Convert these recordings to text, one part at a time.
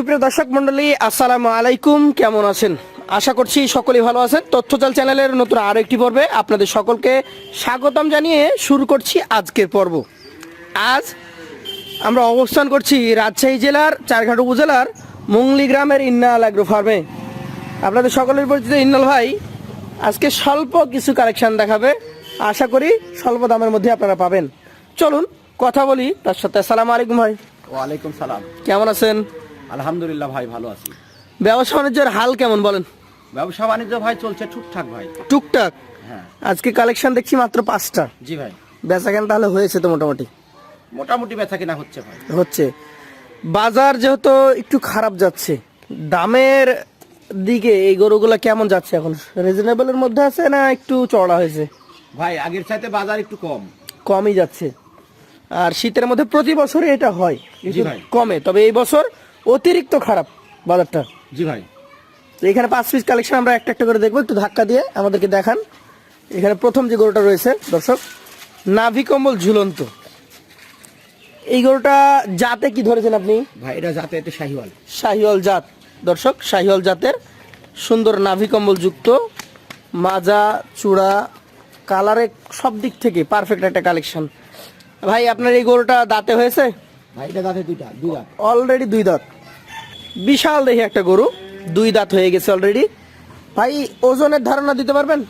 সুপ্রিয় দর্শক মন্ডলী আসসালামু আলাইকুম। কেমন আছেন? আশা করছি সকলেই ভালো আছেন। তথ্যচাল চ্যানেলের নতুন আরও একটি পর্বে আপনাদের সকলকে স্বাগতম জানিয়ে শুরু করছি আজকের পর্ব। আজ আমরা অবস্থান করছি রাজশাহী জেলার চারঘাট উপজেলার মুংলি গ্রামের ইন্নাল অ্যাগ্রো ফার্মে আপনাদের সকলের পরিচিত ইন্নাল ভাই আজকে স্বল্প কিছু কালেকশন দেখাবে। আশা করি স্বল্প দামের মধ্যে আপনারা পাবেন। চলুন কথা বলি। তার সাথে আসসালামু আলাইকুম ভাই। ওয়ালাইকুম সালাম। কেমন আছেন? আলহামদুলিল্লাহ ভাই ভালো আছি। ব্যবসা বাণিজ্যের হাল কেমন বলেন? ব্যবসা বাণিজ্য ভাই চলছে ঠিকঠাক ভাই। টুকটাক? হ্যাঁ। আজকে কালেকশন দেখছি মাত্র পাঁচটা। জি ভাই। বেচা কেন তাহলে হয়েছে তো মোটামুটি? মোটামুটি বেচা কিনা হচ্ছে ভাই। হচ্ছে। বাজার যেহেতু একটু খারাপ যাচ্ছে দামের দিকে এই গরুগুলো কেমন যাচ্ছে এখন? রিজনেবলের মধ্যে আছে না একটু চড়া হয়েছে? ভাই আগের চাইতে বাজার একটু কম। কমই যাচ্ছে। আর শীতের মধ্যে প্রতি বছরে এটা হয়। কমে। তবে এই বছর অতিরিক্ত খারাপ বাজারটা। জি ভাই। তো এখানে পাঁচ পিস কালেকশন আমরা একটা একটা করে দেখব একটু ধাক্কা দিয়ে আমাদেরকে দেখান। এখানে প্রথম যে গরুটা রয়েছে দর্শক নাভি কম্বল ঝুলন্ত। এই গরুটা জাতে কি ধরেছেন আপনি? ভাই এটা যাতে একটু শাহিওয়াল। শাহিওয়াল জাত। দর্শক শাহিওয়াল জাতের সুন্দর নাভি কম্বল যুক্ত মাজা চূড়া কালারে সব দিক থেকে পারফেক্ট একটা কালেকশন ভাই আপনার এই গরুটা দাঁতে হয়েছে? ভাই এটা যাতে দুইটা দুই লাখ অলরেডি দুই দাঁত। বিশাল দেখি একটা গরু দুই দাঁত হয়ে গেছে অলরেডি ভাই ওজনের ধারণা দিতে পারবেন?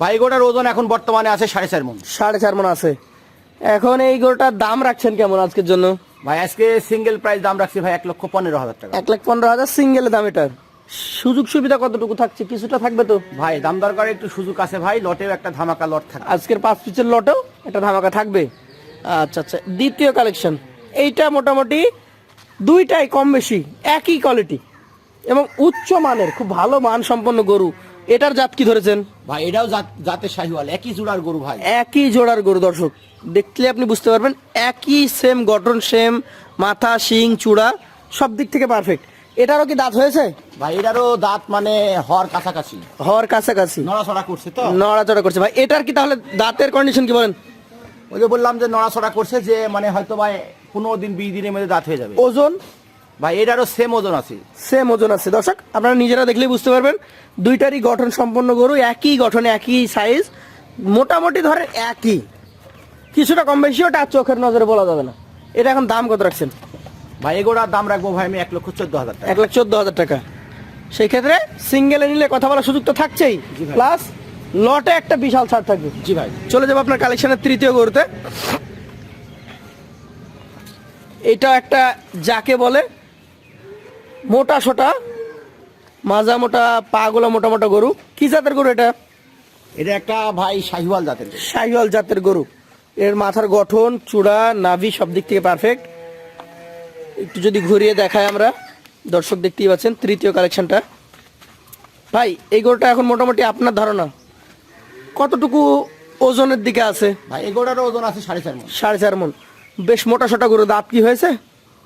ভাই গোটার ওজন এখন বর্তমানে আছে সাড়ে চার মন। সাড়ে চার মন আছে। এখন এই গরুটার দাম রাখছেন কেমন আজকের জন্য? ভাই আজকে সিঙ্গেল প্রাইস দাম রাখছি ভাই এক লক্ষ পনেরো হাজার টাকা। এক লাখ পনেরো হাজার সিঙ্গেল দাম এটার। সুযোগ সুবিধা কতটুকু থাকছে? কিছুটা থাকবে তো? ভাই দাম দরকার একটু সুযোগ আছে ভাই লটেও একটা ধামাকা লট থাকে আজকের পাঁচ পিসের লটেও একটা ধামাকা থাকবে। আচ্ছা আচ্ছা দ্বিতীয় কালেকশন এইটা মোটামুটি দুইটাই কম বেশি একই কোয়ালিটি এবং উচ্চ মানের খুব ভালো মান সম্পন্ন গরু। এটার জাত কি ধরেছেন? ভাই এটাও জাত- জাতের শাহিওয়াল একই জোড়ার গরু ভাই। একই জোড়ার গরু দর্শক দেখলে আপনি বুঝতে পারবেন একই সেম গঠন সেম মাথা শিং চূড়া সব দিক থেকে পারফেক্ট এটারও কি দাঁত হয়েছে? ভাই এটারও দাঁত মানে হর কাছাকাছি। হর কাছাকাছি। নড়াচড়া করছে তো? নড়াচড়া করছে। ভাই এটার কি তাহলে দাঁতের কন্ডিশন কি বলেন? ওই যে বললাম যে নড়াচড়া করছে যে মানে হয়তো ভাই পনেরো দিন বিশ দিনের মধ্যে দাঁত হয়ে যাবে। ওজন? ভাই এটারও সেম ওজন আছে। সেম ওজন আছে। দর্শক আপনারা নিজেরা দেখলেই বুঝতে পারবেন দুইটারই গঠন সম্পন্ন গরু একই গঠন একই সাইজ মোটামুটি ধরেন একই। কিছুটা কম বেশি ওটা চোখের নজরে বলা যাবে না। এটা এখন দাম কত রাখছেন? ভাই এগুলোর দাম রাখব ভাই আমি এক লক্ষ চোদ্দ হাজার টাকা। এক লাখ চোদ্দ হাজার টাকা। সেই ক্ষেত্রে সিঙ্গেলে নিলে কথা বলার সুযোগ তো থাকছেই। প্লাস লটে একটা বিশাল ছাড় থাকবে। জি ভাই। চলে যাব আপনার কালেকশনের তৃতীয় গরুতে। এটা একটা যাকে বলে মোটা সোটা মাজা মোটা পাগুলো মোটা মোটা গরু। কি জাতের গরু এটা? এটা একটা ভাই শাহিওয়াল জাতের শাহিওয়াল জাতের গরু। এর মাথার গঠন চূড়া নাভি সব দিক থেকে পারফেক্ট একটু যদি ঘুরিয়ে দেখায় আমরা দর্শক দেখতেই পাচ্ছেন তৃতীয় কালেকশনটা ভাই এই গরুটা এখন মোটামুটি আপনার ধারণা? কতটুকু ওজনের দিকে আছে? ভাই এগুলোর ওজন আছে সাড়ে চার মন। সাড়ে চার মন। বেশ মোটা সোটা গরু দাঁত কি হয়েছে?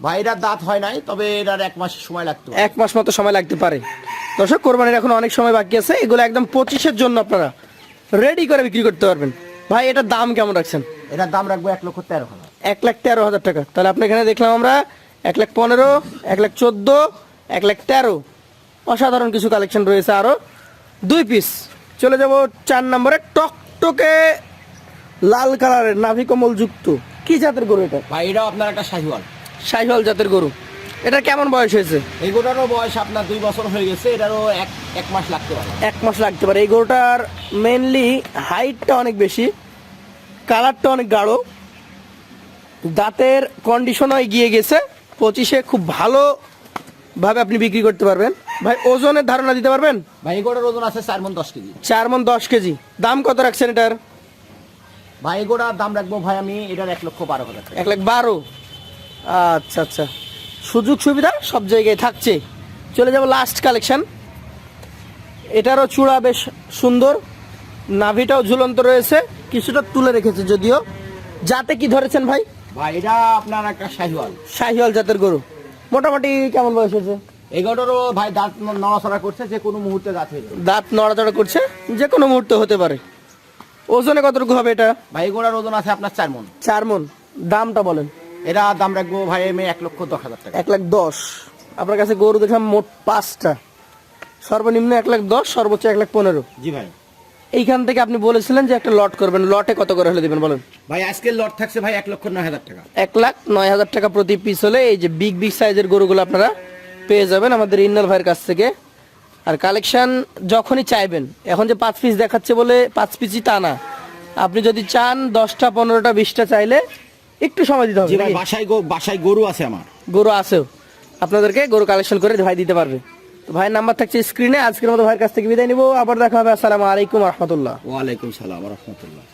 ভাই এটার দাঁত হয় নাই তবে এটার এক মাস সময় লাগতো এক মাস মতো সময় লাগতে পারে। দর্শক কোরবানির এখন অনেক সময় বাকি আছে। এগুলো একদম পঁচিশের জন্য আপনারা রেডি করে বিক্রি করতে পারবেন। ভাই এটার দাম কেমন রাখছেন? এটার দাম রাখব এক লক্ষ তেরো হাজার। এক লাখ তেরো হাজার টাকা। তাহলে আপনি এখানে দেখলাম আমরা এক লাখ পনেরো এক লাখ চোদ্দ এক লাখ তেরো। অসাধারণ কিছু কালেকশন রয়েছে আরও। দুই পিস চলে যাব চার নম্বরে টকটকে লাল কালারের নাভি কমল যুক্ত কি জাতের গরু এটা? ভাই এটাও আপনার একটা শাহিওয়াল। শাহিওয়াল জাতের গরু। এটা কেমন বয়স হয়েছে? এগুলোরও বয়স আপনার দুই বছর হয়ে গেছে এটারও এক এক মাস লাগতে পারে। এক মাস লাগতে পারে। এই গরুটার মেনলি হাইটটা অনেক বেশি কালারটা অনেক গাঢ়। দাঁতের কন্ডিশনও এগিয়ে গেছে। পঁচিশে খুব ভালো ভাবে আপনি বিক্রি করতে পারবেন। ভাই ওজনের ধারণা দিতে পারবেন? ভাই এগুলোর ওজন আছে চার মন দশ কেজি। চার মন দশ কেজি। দাম কত রাখছেন এটার? ভাই এগুলোর দাম রাখব ভাই আমি এটার এক লক্ষ বারো হাজার টাকা। এক লাখ বারো? আচ্ছা আচ্ছা। সুযোগ সুবিধা সব জায়গায় থাকছে। চলে যাব লাস্ট কালেকশন এটারও চূড়া বেশ সুন্দর। নাভিটাও ঝুলন্ত রয়েছে। কিছুটা তুলে রেখেছে যদিও। যাতে কি ধরেছেন ভাই? ভাই এটা আপনার একটা শাহিওয়াল। শাহিওয়াল জাতের গরু। মোটামুটি কেমন বয়স হয়েছে? এগুলোরও ভাই দাঁত নড়াচড়া করছে যে কোনো মুহূর্তে দাঁত হয়ে দাঁত নড়াচড়া করছে যে কোনো মুহূর্তে হতে পারে। ওজনে কতটুকু হবে এটা? ভাই এগুলোর ওজন আছে আপনার চার মন। চার মন। দামটা বলেন। এটা দাম রাখব ভাই আমি এক লক্ষ দশ হাজার টাকা। এক লাখ দশ। আপনার কাছে গরু দেখলাম মোট পাঁচটা। সর্বনিম্ন এক লাখ দশ সর্বোচ্চ এক লাখ পনেরো। জি ভাই। এইখান থেকে আপনি বলেছিলেন যে একটা লট করবেন। লটে কত করে হলে দিবেন বলেন? ভাই আজকে লট থাকছে ভাই এক লক্ষ নয় হাজার টাকা। এক লাখ নয় হাজার টাকা প্রতি পিস হলে এই যে বিগ বিগ সাইজের গরুগুলো আপনারা পেয়ে যাবেন আমাদের ইন্নাল ভাইয়ের কাছ থেকে। আর কালেকশন যখনই চাইবেন এখন যে পাঁচ পিস দেখাচ্ছে বলে পাঁচ পিসই তা না। আপনি যদি চান দশটা পনেরোটা বিশটা চাইলে একটু সময় দিতে হবে বাসায় গরু আছে আমার। গরু আছে আপনাদেরকে গরু কালেকশন করে ভাই দিতে পারবে। তো ভাইয়ের নাম্বার থাকছে স্ক্রিনে আজকের মতো ভাইয়ের কাছ থেকে বিদায় নিবো। আবার দেখা হবে। আসসালামু আলাইকুম রহমতুল্লাহ। ওয়ালাইকুম সালাম রহমতুল্লাহ।